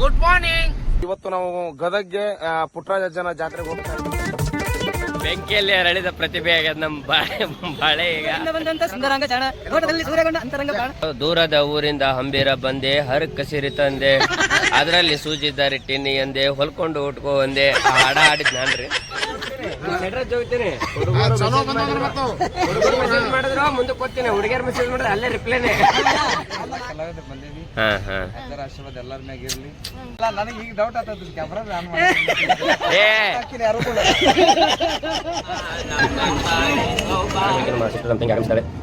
Good morning ಇವತ್ತು ನಾವು ಗದಗ್ಗೆ ಆ, ಪುಟ್ಟರಾಜ ಜನ ಜಾತ್ರೆಗೆ ಹೋಗ್ತಾ ಇದ್ದೀವಿ. ಬೆಂಕಿಯಲ್ಲಿ ಅರಳಿದ ಪ್ರತಿಭೆ ಆಗ್ಯದ ನಮ್ ಬಾಳೆ ಬಾಳೆ ಈಗ. ದೂರದ ಊರಿಂದ ಹಂಬೀರ ಬಂದೆ ಹರ್ ಕಸಿರಿ ತಂದೆ. ಅದ್ರಲ್ಲಿ ಸೂಜಿದ್ದಾರೆ ಟಿನ್ನಿ ಅಂದೆ ಹೊಲ್ಕೊಂಡು ಉಟ್ಕೋ ಅಂದೆ. ಆ ಹಾಡ ಹಾಡಿದ್ ನಾನ್ರಿ. ಮಾಡಿದ್ರು. ಹೋಗ್ತೀನಿ ಹುಡುಗಿಯರ್ ಮೆಸೇಜ್ ಮಾಡಿದ್ರೆ ಅಲ್ಲೇ ರಿಪ್ಲೈನೇ ಕಲಾವಿದ್ರು ಬಂದೀವಿ ಎಲ್ಲರ ಆಶೀರ್ವಾದ ಎಲ್ಲರ ಮ್ಯಾಗ ಇರ್ಲಿ. ಇಲ್ಲ ನನಗೆ ಈಗ ಡೌಟ್ ಆಗ್ತದ ಕ್ಯಾಮ್ರಾ ಆನ್ ಏ. ಮಾಡಿ ಯಾರು ಕೂಡ.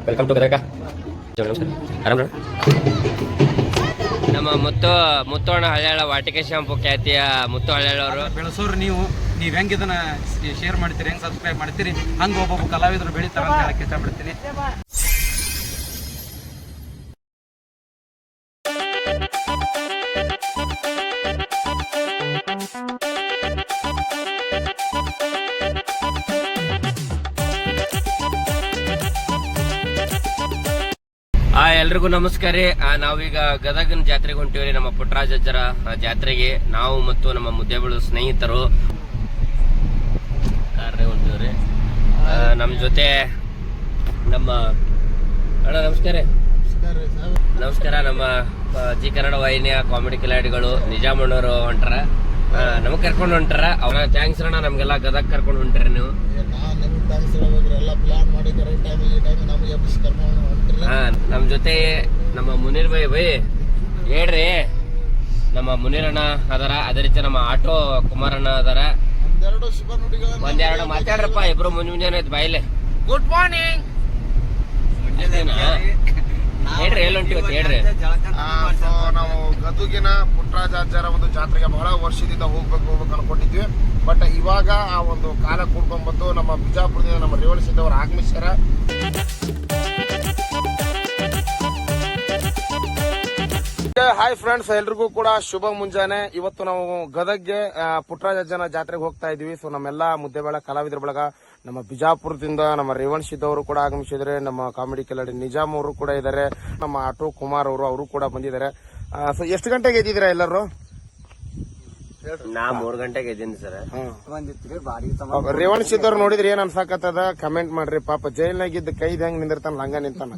ವೆಲ್ಕಮ್ ಟು ಗದಗ ಆರಾಮ ಮುತ್ತು, ಮುತ್ತೋಣ ಹಳ್ಯಾಳ ವಾಟಿಕೆ ಶಾಂಪು ಖ್ಯಾತಿಯ ಮುತ್ತು ಹಳ್ಯಾಳವರು. ಬೆಳೆಸೋರು ನೀವು ನೀವು ಹೆಂಗ್ ಇದನ್ನ ಶೇರ್ ಮಾಡ್ತೀರಿ ಹೆಂಗ್ ಸಬ್ಸ್ಕ್ರೈಬ್ ಮಾಡ್ತೀರಿ ಹಂಗ ಒಬ್ಬೊಬ್ಬ ಕಲಾವಿದರು ಬೆಳಿತಾರ ಅಂತ ಹೇಳಕ್ಕೆ ಇಷ್ಟಪಡ್ತೀನಿ. ಎಲ್ರಿಗೂ ನಮಸ್ಕಾರ. ರೀ ನಾವೀಗ ಗದಗನ ಜಾತ್ರೆಗೆ ಹೊಂಟಿವ್ರಿ ನಮ್ಮ ಪುಟ್ಟರಾಜಜ್ಜರ ಜಾತ್ರೆಗೆ. ನಾವು ಮತ್ತು ನಮ್ಮ ಮುದ್ದೆಬಳು ಸ್ನೇಹಿತರು ಹೊಂಟಿವ್ರಿ ನಮ್ಮ ಜೊತೆ ನಮ್ಮ, ಅಣ್ಣ, ನಮಸ್ಕಾರ. ನಮಸ್ಕಾರ, ನಮ್ಮ ಜಿ ಕನ್ನಡ ವಾಹಿನಿಯ ಕಾಮಿಡಿ ಕಿಲಾಡಿಗಳು ನಿಜಾಮಣ್ಣವರು ಹೊಂಟಾರ. ನಮಗ್ ಕರ್ಕೊಂಡು ಹೊಂಟಾರ. ಅವ್ರ ಥ್ಯಾಂಕ್ಸ್ ಅಣ್ಣ, ನಮ್ಗೆಲ್ಲ ಗದಗ ಕರ್ಕೊಂಡು ಹೊಂಟ್ರಿ ನೀವು. ಜೊತೆ ನಮ್ಮ ಮುನೀರ್ ಬೈ ಬೈ. ಹೇಳ್ರಿ. ನಮ್ಮ ಮುನೀರಣ್ಣ ಅದರ ಅದೇ ರೀತಿ ನಮ್ಮ ಆಟೋ ಕುಮಾರಣ್ಣ ಅದರ. ಒಂದೆರಡು ಮಾತಾಡ್ರಪ್ಪ ಇಬ್ರು ಮುಂಜ ಮುಂಜಾನೆ ಐತ್ ಬಾಯಿಲೆ. ಗುಡ್ ಮಾರ್ನಿಂಗ್ ಹೇಳ್ರಿ ಎಲ್ಲಿ ಹೊಂಟಿವತ್ತು ಹೇಳ್ರಿ. ನಾವು ಗದುಗಿನ ಪುಟ್ಟರಾಜ ಅಜ್ಜರ ಒಂದು ಜಾತ್ರೆಗೆ ಬಹಳ ವರ್ಷದಿಂದ ಹೋಗ್ಬೇಕು ಹೋಗ್ಬೇಕು ಅನ್ಕೊಂಡಿದ್ವಿ. ಬಟ್ ಇವಾಗ ಆ ಒಂದು ಕಾಲ ಕೂಡ್ಕೊಂಡ್ಬಂದು ನಮ್ಮ ಬಿಜಾಪುರದಿಂದ ನಮ್ಮ ರೇವಣ ಸಿದ್ದವರು ಆಗಮಿಸ್ಯಾರ. ಹಾಯ್ ಫ್ರೆಂಡ್ಸ್ ಎಲ್ರಿಗೂ ಕೂಡ ಶುಭ ಮುಂಜಾನೆ. ಇವತ್ತು ನಾವು ಗದಗ್ಗೆ ಪುಟ್ಟರಾಜನ ಪುಟ್ಟರಾಜ ಅಜ್ಜನ ಜಾತ್ರೆಗೆ ಹೋಗ್ತಾ ಇದೀವಿ ಸೊ ನಮ್ಮೆಲ್ಲ ಮುದ್ದೆಬೇಳ ಕಲಾವಿದರ ಬಳಗ ನಮ್ಮ ಬಿಜಾಪುರದಿಂದ ನಮ್ಮ ರೇವಣ್ ಸಿದ್ಧ ಅವರು ಕೂಡ ಆಗಮಿಸಿದ್ರೆ ನಮ್ಮ ಕಾಮಿಡಿ ಕಿಲಾಡಿ ನಿಜಾಮ್ ಅವರು ಕೂಡ ಇದ್ದಾರೆ. ನಮ್ಮ ಆಟೋ ಕುಮಾರ್ ಅವರು ಅವರು ಕೂಡ ಬಂದಿದ್ದಾರೆ. ಸೊ ಎಷ್ಟು ಗಂಟೆಗೆ ಎದ್ದಿದ್ದೀರಾ ಎಲ್ಲರೂ? ನಾ ಮೂರ್ ಗಂಟೆಗೆ ಇದ್ದೀನಿ ಸರ್. ರೇವಣ್ಶಿದ್ ಅವ್ರು ರೇವಣ್ ಸಿದ್ದವ್ರು ನೋಡಿದ್ರೆ ಏನ್ ಅನ್ಸಾಕತ್ತದ? ಕಮೆಂಟ್ ಮಾಡ್ರಿ ಪಾಪ ಜೈಲ್ನಾಗಿದ್ದ ಕೈದ್ ಹೆಂಗ್ ನಿಂದಿರ್ತಾನ ಹಂಗ ನಿಂತಾನ?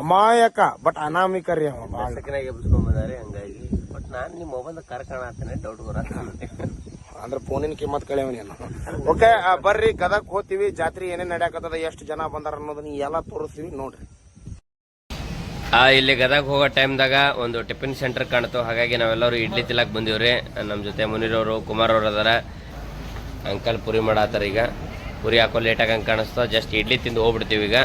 ಅಮಾಯಕ ಬಟ್ ಅನಾಮಿಕ ರೀ ಅವ ಬಾಳ. ಸೆಕೆಂಡ್ ಎಬ್ಸ್ಕೊಂಡ್ ಬಂದಾರೆ ಹಂಗಾಗಿ ಬಟ್ ನಾನು ನಿಮ್ಮ ಮೊಬೈಲ್ ಕರ್ಕೊಂಡ್ ಡೌಟ್ ಬರ ಅಂದ್ರೆ ಫೋನಿನ ಕಿಮ್ಮತ್ ಕಳೆಯವನೇನು ಓಕೆ ಬರ್ರಿ ಗದಕ್ ಹೋಗ್ತೀವಿ ಜಾತ್ರೆ ಏನೇನ್ ನಡೆಯಕತ್ತದ ಎಷ್ಟು ಜನ ಬಂದಾರ ಅನ್ನೋದನ್ನ ಎಲ್ಲ ತೋರಿಸ್ತೀವಿ ನೋಡ್ರಿ. ಆ ಇಲ್ಲಿ ಗದಗ ಹೋಗೋ ಟೈಮ್ದಾಗ ಒಂದು ಟಿಫಿನ್ ಸೆಂಟರ್ ಕಾಣ್ತು ಹಾಗಾಗಿ ನಾವೆಲ್ಲರೂ ಇಡ್ಲಿ ತಿಲ್ಲಕ್ ಬಂದಿವ್ರಿ. ನಮ್ಮ ಜೊತೆ ಮುನಿರವರು ಕುಮಾರ್ ಅವರು ಅದಾರ. ಅಂಕಲ್ ಪುರಿ ಮಾಡತ್ತಾರ ಈಗ. ಪುರಿ ಹಾಕೋ ಲೇಟಾಗಿ ಆಗಂಗೆ ಕಾಣಿಸ್ತಾ ಜಸ್ಟ್ ಇಡ್ಲಿ ತಿಂದು ಹೋಗ್ಬಿಡ್ತೀವಿ ಈಗ.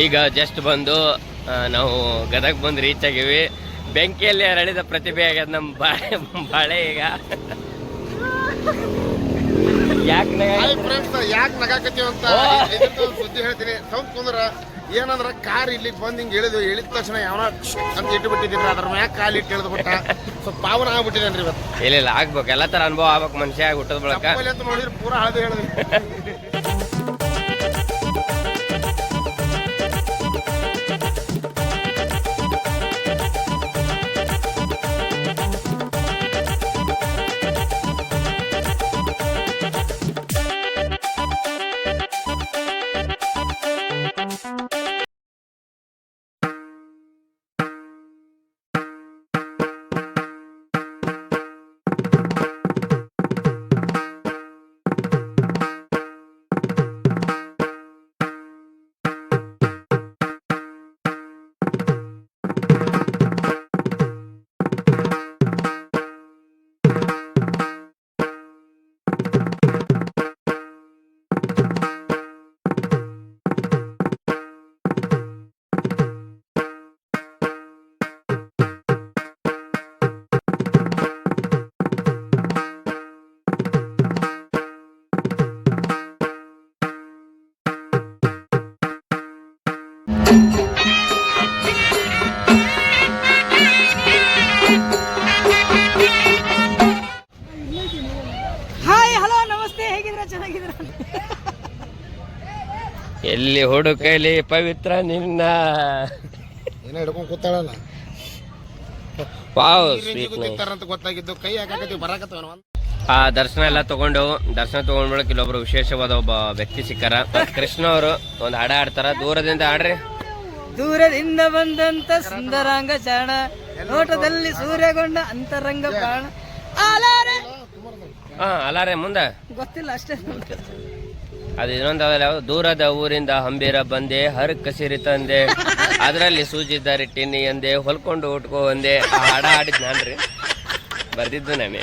ಈಗ ಜಸ್ಟ್ ಬಂದು ನಾವು ಗದಗ ಬಂದು ರೀಚ್ ಆಗಿವಿ. ಬೆಂಕಿಯಲ್ಲಿ ಅರಳಿದ ಪ್ರತಿಭೆ ಆಗ್ಯದ ನಮ್ಮ ಬಾಳೆ ಬಾಳೆ ಈಗ. ಯಾಕೆ ಯಾಕೆ ನಗಾಕತ್ತೀವಿ ಅಂತ ಸುದ್ದಿ ಹೇಳ್ತೀನಿ. ಸ್ವಲ್ಪ ಕುಂದ್ರ ಏನಂದ್ರ ಕಾರ್ ಇಲ್ಲಿಗೆ ಬಂದ್ ಹಿಂಗ್ ಇಳಿದು ಇಳಿದ ತಕ್ಷಣ ಯಾವ ಅಂತ ಇಟ್ಟು ಬಿಟ್ಟಿದ್ದೀನಿ ಅದ್ರ ಮ್ಯಾಗ ಕಾಲ್ ಇಟ್ಟು ಇಳಿದು ಬಿಟ್ಟ. ಸ್ವಲ್ಪ ಪಾವನ ಇವತ್ತು. ಇಲ್ಲ ಇಲ್ಲ ಆಗ್ಬೇಕು. ಎಲ್ಲ ತರ ಅನುಭವ ಆಗ್ಬೇಕು ಮನುಷ್ಯ ಹುಟ್ಟದ ಬಳಕ. ನೋಡಿದ್ರೆ ಪೂರಾ ಹಳದಿ ಹೇಳಿದ್ವಿ ಎಲ್ಲಿ ಹುಡುಕಲಿ ಪವಿತ್ರ ನಿನ್ನ. ಏನೋ ಹಿಡ್ಕೊಂಡು ಕೂತಾಳಲ್ಲ? ವಾವ್ ಸ್ವೀಟ್ ತಿಂತಾರಂತ ಗೊತ್ತಾಗಿದ್ದು ಕೈ ಹಾಕಿ ಬರಾಕತ್ತವ ಆ ದರ್ಶನ ಎಲ್ಲ ತಗೊಂಡು ದರ್ಶನ ತಗೊಂಡ್ಬಿಡಕ್ ಇಲ್ಲೊಬ್ರು ವಿಶೇಷವಾದ ಒಬ್ಬ ವ್ಯಕ್ತಿ ಸಿಕ್ಕಾರ. ಕೃಷ್ಣ ಅವರು ಒಂದು ಹಾಡ ಆಡ್ತಾರ ದೂರದಿಂದ ಆಡ್ರಿ ದೂರದಿಂದ ಬಂದಂತ ಸುಂದರಾಂಗ ಚಾಣ ನೋಟದಲ್ಲಿ ಸೂರ್ಯಗೊಂಡ ಅಂತರಂಗ ಪ್ರಾಣ. ಆಲಾರೆ. ಹಾ ಅಲಾರೆ ಮುಂದೆ. ಗೊತ್ತಿಲ್ಲ ಅಷ್ಟೇ. ಅದು ಇನ್ನೊಂದು ಯಾವ್ದು? ದೂರದ ಊರಿಂದ ಹಂಬೀರ ಬಂದೆ ಹರ್ ಕಸಿರಿ ತಂದೆ. ಅದರಲ್ಲಿ ಸೂಜಿದ್ದ ಟಿನ್ನಿ ಎಂದೆ ಹೊಲ್ಕೊಂಡು ಉಟ್ಕೋ ಬಂದೆ ಆ ಹಾಡ ಆಡಿದ್ ನಾನ್ರಿ ಬರ್ದಿದ್ದು ನಾನೇ.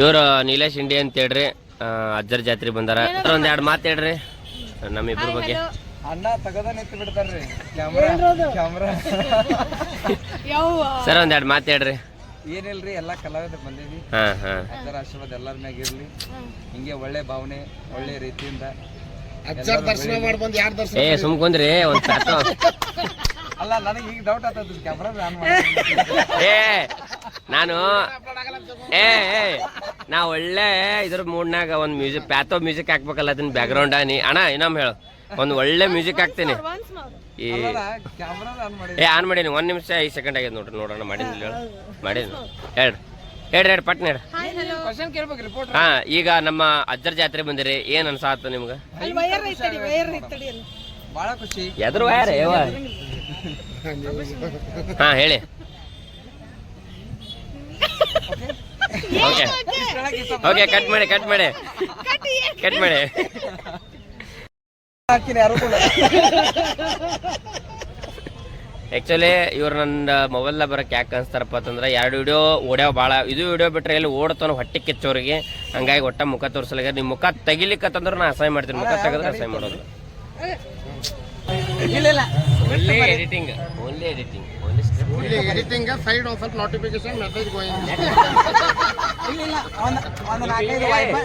ಇವರು ನೀಲೇಶ್ ಇಂಡಿ ಅಂತ ಹೇಳ್ರಿ. ಅಜ್ಜರ್ ಜಾತ್ರೆ ಬಂದಾರ. ಒಂದ್ ಎರಡ್ ಮಾತು ಹೇಳ್ರಿ. ನಮ್ಮಿಬ್ರ ಬಗ್ಗೆ. ಅಣ್ಣ ತಗದ ನಿಂತು ಬಿಡ್ತಾರ್ರಿ. Camera camera. ಸರ್ ಒಂದ್ ಎರಡ್ ಮಾತು ಹೇಳ್ರಿ. ಏನಿಲ್ರಿ ಎಲ್ಲಾ ಕಲಾವಿದರು ಬಂದೀವಿ ಹಾ ಹಾ. ಅದರ ಆಶೀರ್ವಾದ ಎಲ್ಲರ ಮ್ಯಾಗ ಇರ್ಲಿ. ಹಿಂಗೆ ಒಳ್ಳೆ ಭಾವನೆ ಒಳ್ಳೆ ರೀತಿಯಿಂದ ಅಜ್ಜಾರ್ ದರ್ಶನ ಮಾಡಿ ಬಂದು ಯಾರು ದರ್ಶನ ಏ ಸುಮ್ಕೊಂದ್ರಿ ಒಂದ್ ಸಾಕು. ಅಲ್ಲ ನನಗೆ ಈಗ ಡೌಟ್ ಆಗ್ತದ ಕ್ಯಾಮ್ರಾ ಆನ್ ಏ ನಾನು ಏ ಏ ನಾ ಒಳ್ಳೆ ಇದ್ರ ಮೂಡ್ನಾಗ ಒಂದ್ ಮ್ಯೂಸಿಕ್ ಪ್ಯಾಥೋ ಮ್ಯೂಸಿಕ್ ಹಾಕ್ಬೇಕಲ್ಲ ಅದನ್ನ ಬ್ಯಾಕ್ಗ್ರೌಂಡ್ ನೀ. ಅಣ್ಣ ಇನ್ನೊಮ್ಮೆ ಹೇಳು. ಒಂದ್ ಒಳ್ಳೆ ಮ್ಯೂಸಿಕ್ ಹಾಕ್ತೇನೆ. ಈ ಕ್ಯಾಮ್ರಾ ಆನ್ ಮಾಡಿ. ಏ ಆನ್ ಮಾಡೀನಿ ಒಂದ್ ನಿಮಿಷ ಐದು ಸೆಕೆಂಡ್ ಆಗಿದೆ ನೋಡ್ರಿ ನೋಡೋಣ ಮಾಡೀನಿ ಹೇಳು ಮಾಡೀನಿ ಹೇಳ್ರಿ. ಹೇಳ್ರಿ ಹೇಳ್ರಿ ಪಟ್ನ ಹೇಳ್ರಿ. ಹಾ ಈಗ ನಮ್ಮ ಅಜ್ಜರ್ ಜಾತ್ರೆ ಬಂದಿರಿ. ಏನ್ ಅನ್ಸಾತ ನಿಮ್ಗ? ಎದ್ರ ಯಾರ ಹಾ ಹೇಳಿ. ಓಕೆ ಓಕೆ ಕಟ್ ಮಾಡಿ ಕಟ್ ಮಾಡಿ. ಕಟ್ ಮಾಡಿ. ಆಕ್ಚುಲಿ ಇವ್ರು ನನ್ನ ಮೊಬೈಲ್ ಬರಕ್ಕೆ ಯಾಕೆ ಅನ್ಸ್ತಾರಪ್ಪ ಅಂತಂದ್ರೆ ಎರಡು ವಿಡಿಯೋ ಓಡ್ಯಾವ ಭಾಳ ಇದು ವಿಡಿಯೋ ಬಿಟ್ಟರೆ ಎಲ್ಲಿ ಓಡ್ತಾನ ಹೊಟ್ಟೆ ಕಿಚ್ಚೋರಿಗೆ. ಹಂಗಾಗಿ ಒಟ್ಟ ಮುಖ ತೋರಿಸಲಿಗೆ ನಿಮ್ಮ ಮುಖ ತೆಗಿಲಿಕ್ಕತ್ತಂದ್ರೆ ನಾ ಅಸಹಾಯ ಮಾಡ್ತೀನಿ. ಮುಖ ತೆಗೆದ್ರೆ ಅಸಹಾಯ ಮಾಡೋದು. ಇಲ್ಲ ಇಲ್ಲ only editing only editing only script editing side ಒಂದ್ ಸ್ವಲ್ಪ ನೋಟಿಫಿಕೇಶನ್ ಮೆಸೇಜ್ ಗೋಯಿಂಗ್ ಇಲ್ಲ ಇಲ್ಲ ಒಂದು ಒಂದ್ ನಾಲ್ಕೈದು ವೈಫೈ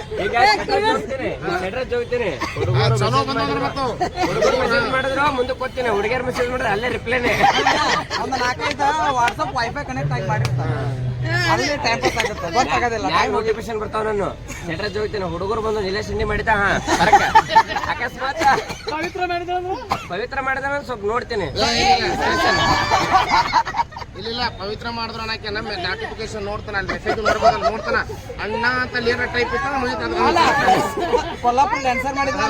ಚಲೋ ಬಂದಂದ್ರ ಮತ್ತು. ಮೆಸೇಜ್ ಮಾಡಿದ್ರು ಮುಂದೆ ಕೊಡ್ತೀನಿ ಹುಡುಗಿಯರ್ ಮೆಸೇಜ್ ಮಾಡಿದ್ರೆ ಅಲ್ಲೇ ರಿಪ್ಲೈನೇ ಒಂದು ನಾಲ್ಕೈದು ವಾಟ್ಸಪ್ ವೈಫೈ ಕನೆಕ್ಟ್ ಆಗಿ ಮಾಡಿರ್ತಾರೆ. ಅಲ್ಲಿ ಟೈಮ್ ಪಾಸ್ ಆಗುತ್ತೆ ಗೊತ್ತಾಗೋದಿಲ್ಲ ಯಾಕೆ ನೋಟಿಫಿಕೇಶನ್ ಬರ್ತಾವ ನಾನು ಸೆಟ್ರೇಜ್ ಹೋಗ್ತೀನಿ ಹುಡುಗರು ಬಂದು ನಿಲೇ ಸಿಂಡಿ ಮಾಡಿದ ಹಾ. ಕರೆಕ್ಟ್ ಅಕಸ್ಮಾತ್. ಪವಿತ್ರ ಮಾಡಿದ ಪವಿತ್ರ ಮಾಡಿದ ಸ್ವಲ್ಪ ನೋಡ್ತೀನಿ. ಇಲ್ಲ ಪವಿತ್ರ ಮಾಡಿದ್ರು ಅನ್ನಕ್ಕೆ ನಮ್ಮ ನೋಟಿಫಿಕೇಶನ್ ನೋಡ್ತಾನ ಅಲ್ಲಿ ಮೆಸೇಜ್ ನೋಡ್ತಾನ. ಅಣ್ಣ ಅಂತ ಏನಾರ ಟೈಪ್ ಇತ್ತು ಮುಗಿತ ಕೊಲ್ಲಾಪುರ ಡ್ಯಾನ್ಸರ್ ಮಾಡಿದ್ರೆ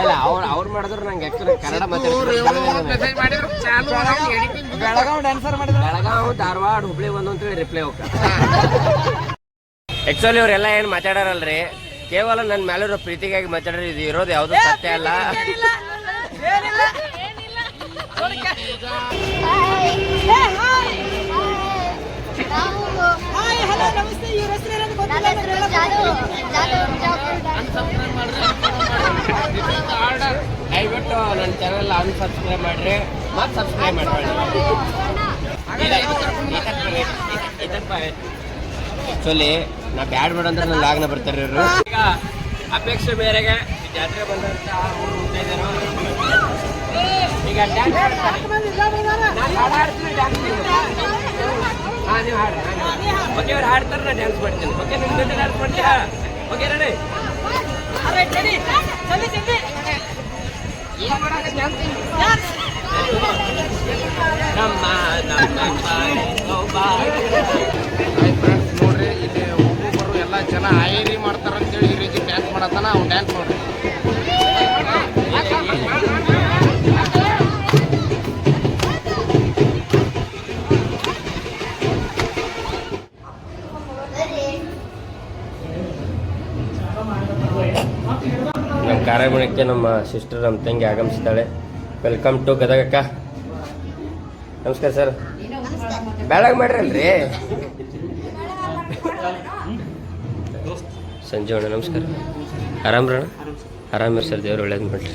ಇಲ್ಲ ಅವ್ರು ಅವ್ರು ಮಾಡಿದ್ರು ನಂಗೆ ಆಕ್ಚುಲಿ ಕನ್ನಡ ಮಾತಾಡ್ತಾರೆ ಮೆಸೇಜ್ ಮಾಡಿದ್ರು ಚಾಲು ಎಡಿಟಿಂಗ್ ಬೆಳಗಾವ್ ಡ್ಯಾನ್ಸರ್ ಮಾಡಿದ್ರು? ಬೆಳಗಾವ್ ಧಾರವಾಡ ಹುಬ್ಳಿ ಒಂದು ಅಂತೇಳಿ ರಿಪ್ಲೈ ಹೋಗ್ತಾರೆ ಆಕ್ಚುಲಿ ಇವರೆಲ್ಲ ಏನ್ ಮಾತಾಡಾರಲ್ರಿ? ಕೇವಲ ನನ್ನ ಮೇಲಿರೋ ಪ್ರೀತಿಗಾಗಿ ಮಾತಾಡ್ರಿ ಇದು ಇರೋದು ಯಾವ್ದು ಸತ್ಯ ಅಲ್ಲ? ದಯವಿಟ್ಟು ನನ್ನ ಚಾನಲ್ ಅನ್ಸಬ್ಸ್ಕ್ರೈಬ್ ಮಾಡ್ರಿ ಮತ್ತೆ ಸಬ್ಸ್ಕ್ರೈಬ್ ಮಾಡ್ಬೇಡಿ ಆಕ್ಚುಲಿ ನಾ ಬ್ಯಾಡ್ ಬೇಡ ಅಂದ್ರೆ ನನ್ನ ಲಾಗ್ನ ಬರ್ತಾರೆ ಇವರು. ಈಗ ಅಪೇಕ್ಷೆ ಬೇರೆಗೆ ಜಾತ್ರೆ ಬಂದಂತ ಈಗ ಡ್ಯಾನ್ಸ್ ಅವ್ರು ಡ್ಯಾನ್ಸ್ ಮಾಡ್ತೀನಿ. ಓಕೆ ನಿಮ್ಮ ಡ್ಯಾನ್ಸ್ ಮಾಡ್ತೀಯ ನೋಡ್ರಿ, ಇಲ್ಲಿ ಒಬ್ಬೊಬ್ಬರು ಎಲ್ಲ ಜನ ಐರಿ ಮಾಡ್ತಾರ ಅಂತೇಳಿ ಈ ರೀತಿ ಡ್ಯಾನ್ಸ್ ಮಾಡತ್ತಾನ, ಅವ್ನು ಡ್ಯಾನ್ಸ್ ನೋಡ್ರಿ ಕಾರ್ಯಕ್ರಮಕ್ಕೆ ನಮ್ಮ ಸಿಸ್ಟರ್ ನಮ್ಮ ತಂಗಿ ಆಗಮಿಸಿದ್ದಾಳೆ ವೆಲ್ಕಮ್ ಟು ಗದಗಕ್ಕ. ನಮಸ್ಕಾರ ಸರ್ ಬೆಳಗ್ಗೆ ಮಾಡ್ರಲ್ರಿ? ಸಂಜೆ ಅಣ್ಣ ನಮಸ್ಕಾರ. ಆರಾಮ್ರಣ ಆರಾಮಿರಿ ಸರ್ ದೇವ್ರು ಒಳ್ಳೇದು ಮಾಡ್ರಿ.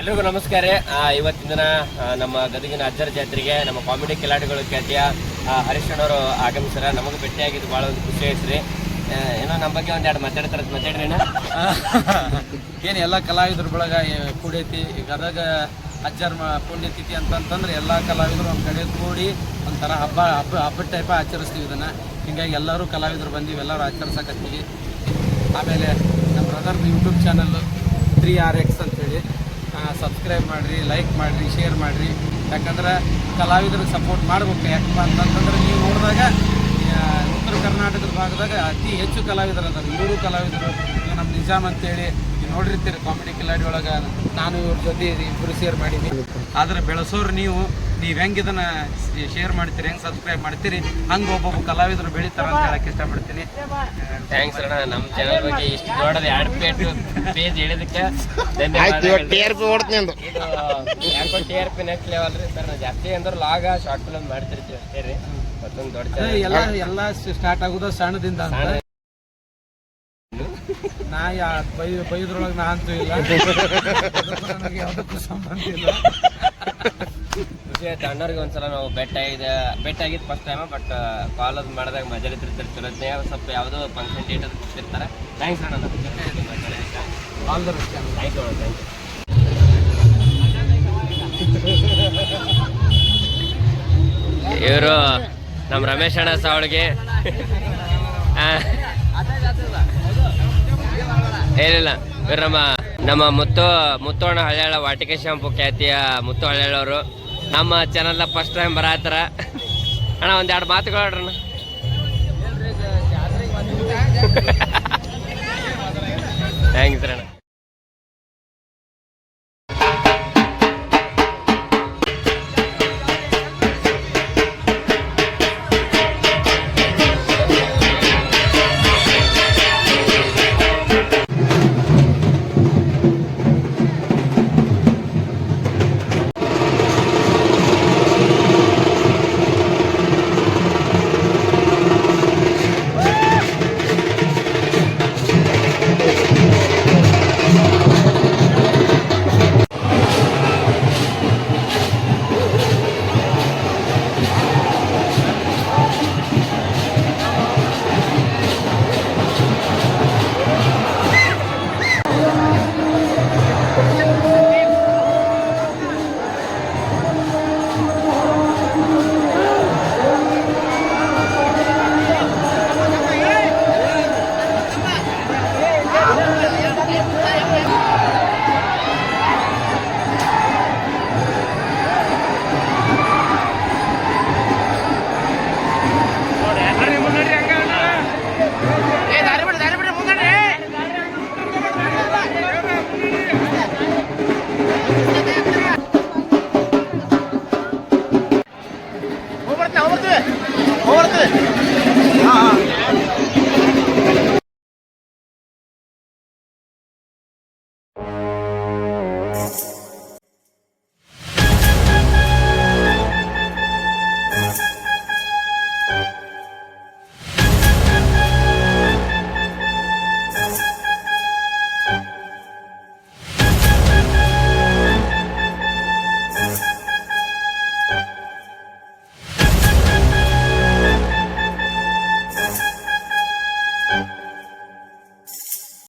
ಎಲ್ರಿಗೂ ನಮಸ್ಕಾರ. ಇವತ್ತಿನ ದಿನ ನಮ್ಮ ಗದಗಿನ ಅಜ್ಜರ ಜಾತ್ರೆಗೆ ನಮ್ಮ ಕಾಮಿಡಿ ಕಿಲಾಡಿಗಳು ಖ್ಯಾತಿಯ ಹರೀಶ್ ಅಣ್ಣವರು ಆಗಮಿಸ್ಯಾರ. ನಮಗೆ ಭೇಟಿಯಾಗಿದ್ದು ಭಾಳ ಒಂದು ಖುಷಿ ಆ, ಏನೋ ನಮ್ಮ ಬಗ್ಗೆ ಒಂದೆರಡು ಮಾತಾಡ್ತಾರ ಮಾತಾಡ್ರಿ ಏನು ಎಲ್ಲ ಕಲಾವಿದ್ರ ಬಳಗ ಕೂಡೈತಿ. ಗದಗ ಅಜ್ಜರ ಪುಣ್ಯತಿಥಿ ಅಂತಂತಂದ್ರೆ ಎಲ್ಲ ಕಲಾವಿದರು ಒಂದು ಕಡೆ ಕೂಡಿ ಒಂಥರ ಹಬ್ಬ ಹಬ್ಬ, ಹಬ್ಬದ ಟೈಪ ಆಚರಿಸ್ತೀವಿ ಇದನ್ನು. ಹಿಂಗಾಗಿ ಎಲ್ಲರೂ ಕಲಾವಿದರು ಬಂದೀವಿ, ಎಲ್ಲರೂ ಆಚರಿಸಕತ್ತೀವಿ. ಆಮೇಲೆ ನಮ್ಮ ಬ್ರದರ್ದು YouTube channel three R X ಅಂತೇಳಿ. ಸಬ್ಸ್ಕ್ರೈಬ್ ಮಾಡಿರಿ ಲೈಕ್ ಮಾಡಿರಿ ಶೇರ್ ಮಾಡಿರಿ. ಯಾಕಂದ್ರೆ ಕಲಾವಿದ್ರಿಗೆ ಸಪೋರ್ಟ್ ಮಾಡ್ಬೇಕು. ಯಾಕಪ್ಪ ಅಂತಂತಂದ್ರೆ ನೀವು ನೋಡಿದಾಗ ಉತ್ತರ ಕರ್ನಾಟಕದ ಭಾಗದಾಗ ಅತಿ ಹೆಚ್ಚು ಕಲಾವಿದರು ಅದಾರ. ಇವರು ಕಲಾವಿದರು. ಈಗ ನಮ್ಮ ನಿಜಾಮ್ ಅಂತೇಳಿ ನೋಡಿರ್ತೀರಿ ಕಾಮಿಡಿ ಕಿಲಾಡಿ ಒಳಗೆ ನಾನು ಇವ್ರ ಜೊತೆ ಇಬ್ಬರು ಶೇರ್ ಮಾಡೀನಿ ಆದರೆ ಬೆಳೆಸೋರು ನೀವು ನೀವು ಹೆಂಗೆ ಇದನ್ನು ಶೇರ್ ಮಾಡ್ತೀರಿ ಹೆಂಗೆ ಸಬ್ಸ್ಕ್ರೈಬ್ ಮಾಡ್ತೀರಿ ಹಂಗೆ ಒಬ್ಬೊಬ್ಬ ಕಲಾವಿದರು ಬೆಳೀತಾರೆ ಅಂತ ಹೇಳಕ್ಕೆ ಇಷ್ಟಪಡ್ತೀನಿ. ಥ್ಯಾಂಕ್ಸ್ ಅಣ್ಣ ನಮ್ಮ ಚಾನಲ್ ಬಗ್ಗೆ ಇಷ್ಟು ದೊಡ್ಡದು ಎರಡು ಪೇಟ್ page ಹೇಳಿದಕ್ಕೆ T R P next level ರೀ. ಸರ್ ನಾವು ಜಾಸ್ತಿ ಅಂದ್ರೆ ಲಾಗ ಶಾರ್ಟ್ ಫಿಲಮ್ ಮಾಡ್ತಿರ್ತೀವಿ ಅಷ್ಟೇ ರೀ. ಮತ್ತೊಂದು ದೊಡ್ಡ ಅದೇ ಎಲ್ಲ ಎಲ್ಲ ಸ್ಟಾರ್ಟ್ ಆಗೋದು ಸಣ್ಣದಿಂದ ಅಂತ. ನಾ ಯಾ ಬೈ ಬೈದ್ರೊಳಗೆ ನಾ ಅಂತೂ ಇಲ್ಲ. ಅದಕ್ಕೂ ನನಗೆ ಯಾವುದಕ್ಕೂ ಸಂಬಂಧ ಇಲ್ಲ. ಖುಷಿ ಆಯ್ತು ಅಣ್ಣವ್ರಿಗೆ ಒಂದ್ಸಲ ನಾವು ಬೆಟ್ಟ ಇದೆ ಬೆಟ್ಟ ಆಗಿದ್ದು ಫಸ್ಟ್ ಟೈಮ್ ಬಟ್ ಕಾಲ್ ಅದು ಮಾಡಿದಾಗ ಮಜಾ ಇರ್ತಿರ್ತಾರೆ ಚಲೋತ್ನೇ ಸ್ವಲ್ಪ ಯಾವುದೋ ಫಂಕ್ಷನ್ ಡೇಟ್ ಅದು ಕೊಟ್ಟಿರ್ತಾರೆ. ಥ್ಯಾಂಕ್ಸ್ ಅಣ್ಣ all the best thank you thank you ಇವರು ನಮ್ಮ ರಮೇಶ್ ಅಣ್ಣ ಸಾವಳಿಗೆ ಏನಿಲ್ಲ ಇವ್ರು ನಮ್ಮ ಮುತ್ತು ಮುತ್ತು ಅಣ್ಣ ಹಳ್ಯಾಳ ವಾಟಿಕೆ ಶಾಂಪು ಖ್ಯಾತಿಯ ಮುತ್ತು ಹಳ್ಯಾಳವರು. ನಮ್ಮ ಚಾನಲ್ನ ಫಸ್ಟ್ ಟೈಮ್ ಬರತ್ತಾರ ಅಣ್ಣ ಒಂದೆರಡು ಮಾತುಗಳಣ್ಣ ಥ್ಯಾಂಕ್ಸ್ ಅಣ್ಣ.